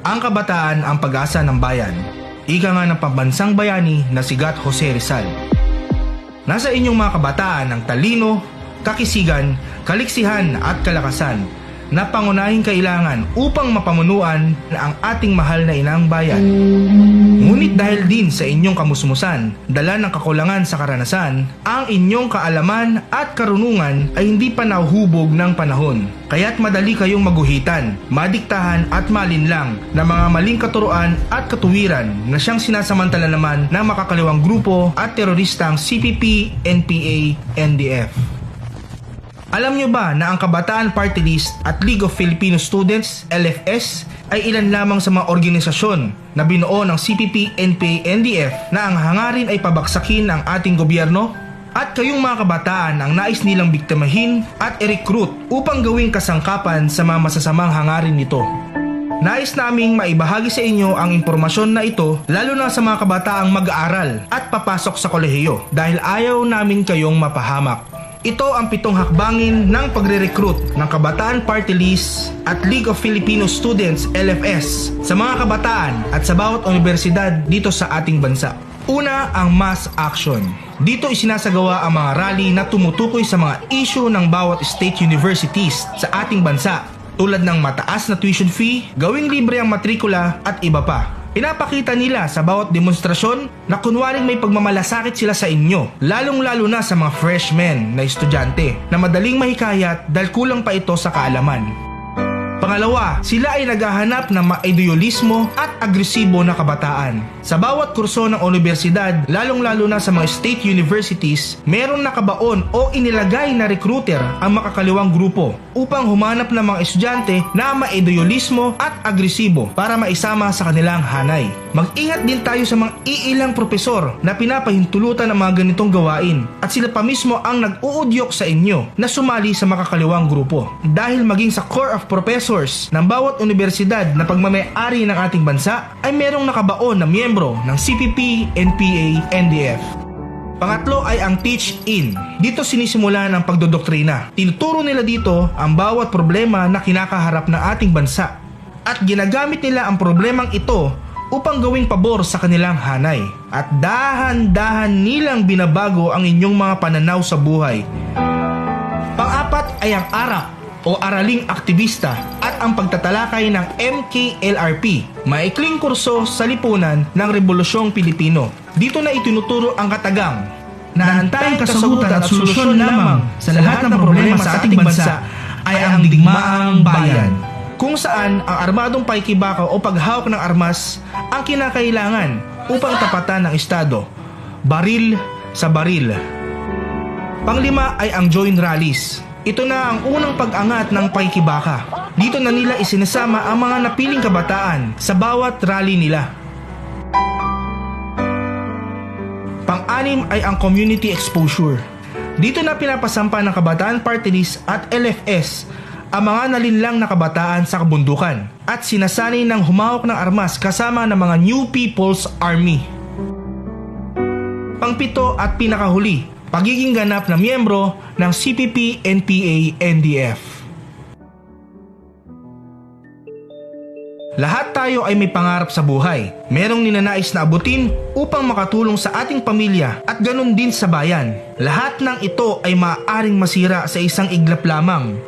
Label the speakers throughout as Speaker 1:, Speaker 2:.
Speaker 1: Ang kabataan ang pag-asa ng bayan. Ika nga ng pambansang bayani na sigat Jose Rizal. Nasa inyong mga kabataan ang talino, kakisigan, kaliksihan at kalakasan na pangunahing kailangan upang mapamunuan ang ating mahal na inang bayan. Ngunit dahil din sa inyong kamusmusan, dala ng kakulangan sa karanasan, ang inyong kaalaman at karunungan ay hindi pa nahuhubog ng panahon. Kaya't madali kayong maguhitan, madiktahan at malinlang na mga maling katuruan at katuwiran na siyang sinasamantala naman ng makakaliwang grupo at teroristang CPP, NPA, NDF. Alam nyo ba na ang Kabataan Party List at League of Filipino Students, LFS, ay ilan lamang sa mga organisasyon na binuo ng CPP, NPA, NDF na ang hangarin ay pabaksakin ang ating gobyerno? At kayong mga kabataan ang nais nilang biktimahin at i-recruit upang gawing kasangkapan sa mga masasamang hangarin nito. Nais naming maibahagi sa inyo ang impormasyon na ito lalo na sa mga kabataang mag-aaral at papasok sa kolehiyo dahil ayaw namin kayong mapahamak. Ito ang pitong hakbangin ng pagre-recruit ng Kabataan Party List at League of Filipino Students LFS sa mga kabataan at sa bawat universidad dito sa ating bansa. Una, ang mass action. Dito isinasagawa ang mga rally na tumutukoy sa mga issue ng bawat state universities sa ating bansa tulad ng mataas na tuition fee, gawing libre ang matrikula at iba pa. Pinapakita nila sa bawat demonstrasyon na kunwaring may pagmamalasakit sila sa inyo, lalong-lalo na sa mga freshmen na estudyante na madaling mahikayat dahil kulang pa ito sa kaalaman. Pangalawa, sila ay naghahanap ng maideolismo at agresibo na kabataan. Sa bawat kurso ng universidad, lalong-lalo na sa mga state universities, meron nakabaon o inilagay na recruiter ang makakaliwang grupo upang humanap ng mga estudyante na maideolismo at agresibo para maisama sa kanilang hanay. Mag-ingat din tayo sa mga iilang propesor na pinapahintulutan ng mga ganitong gawain at sila pa mismo ang nag-uudyok sa inyo na sumali sa makakaliwang grupo. Dahil maging sa core of professors ng bawat universidad na pagmamayari ng ating bansa ay merong nakabaon na miyembro ng CPP, NPA, NDF. Pangatlo ay ang teach-in. Dito sinisimula ng pagdodoktrina. Tinuturo nila dito ang bawat problema na kinakaharap ng ating bansa. At ginagamit nila ang problemang ito upang gawing pabor sa kanilang hanay. At dahan-dahan nilang binabago ang inyong mga pananaw sa buhay. Pang-apat ay ang ARAP o Araling Aktivista at ang pagtatalakay ng MKLRP, maikling kurso sa lipunan ng Rebolusyong Pilipino. Dito na itinuturo ang katagang na antayang kasagutan at solusyon lamang sa lahat ng problema sa ating bansa ay ang digmaang bayan kung saan ang armadong paikibaka o paghawak ng armas ang kinakailangan upang tapatan ng Estado. Baril sa baril. Panglima ay ang joint rallies. Ito na ang unang pag-angat ng paikibaka. Dito na nila isinasama ang mga napiling kabataan sa bawat rally nila. Pang-anim ay ang community exposure. Dito na pinapasampa ng Kabataan Party at LFS ang mga nalinlang na kabataan sa kabundukan at sinasanay ng humawak ng armas kasama ng mga New People's Army. Pangpito at pinakahuli, pagiging ganap na miyembro ng CPP, NPA, NDF. Lahat tayo ay may pangarap sa buhay. Merong ninanais na abutin upang makatulong sa ating pamilya at ganun din sa bayan. Lahat ng ito ay maaaring masira sa isang iglap lamang.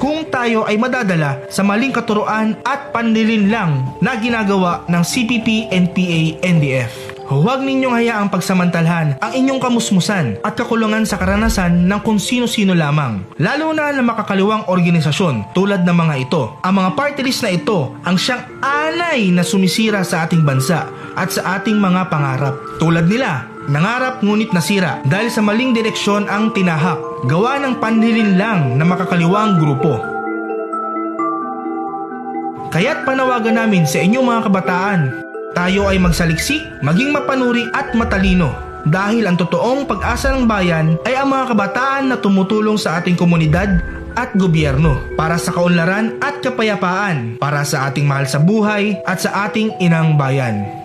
Speaker 1: Kung tayo ay madadala sa maling katuroan at panlilin lang na ginagawa ng CPP, NPA, NDF. Huwag ninyong hayaang pagsamantalhan ang inyong kamusmusan at kakulungan sa karanasan ng kung sino-sino lamang. Lalo na ng makakaliwang organisasyon tulad ng mga ito. Ang mga party list na ito ang siyang anay na sumisira sa ating bansa at sa ating mga pangarap. Tulad nila, nangarap ngunit nasira dahil sa maling direksyon ang tinahak. Gawa ng panlilin lang na makakaliwang grupo. Kaya't panawagan namin sa inyong mga kabataan tayo ay magsaliksik, maging mapanuri at matalino. Dahil ang totoong pag-asa ng bayan ay ang mga kabataan na tumutulong sa ating komunidad at gobyerno para sa kaunlaran at kapayapaan, para sa ating mahal sa buhay at sa ating inang bayan.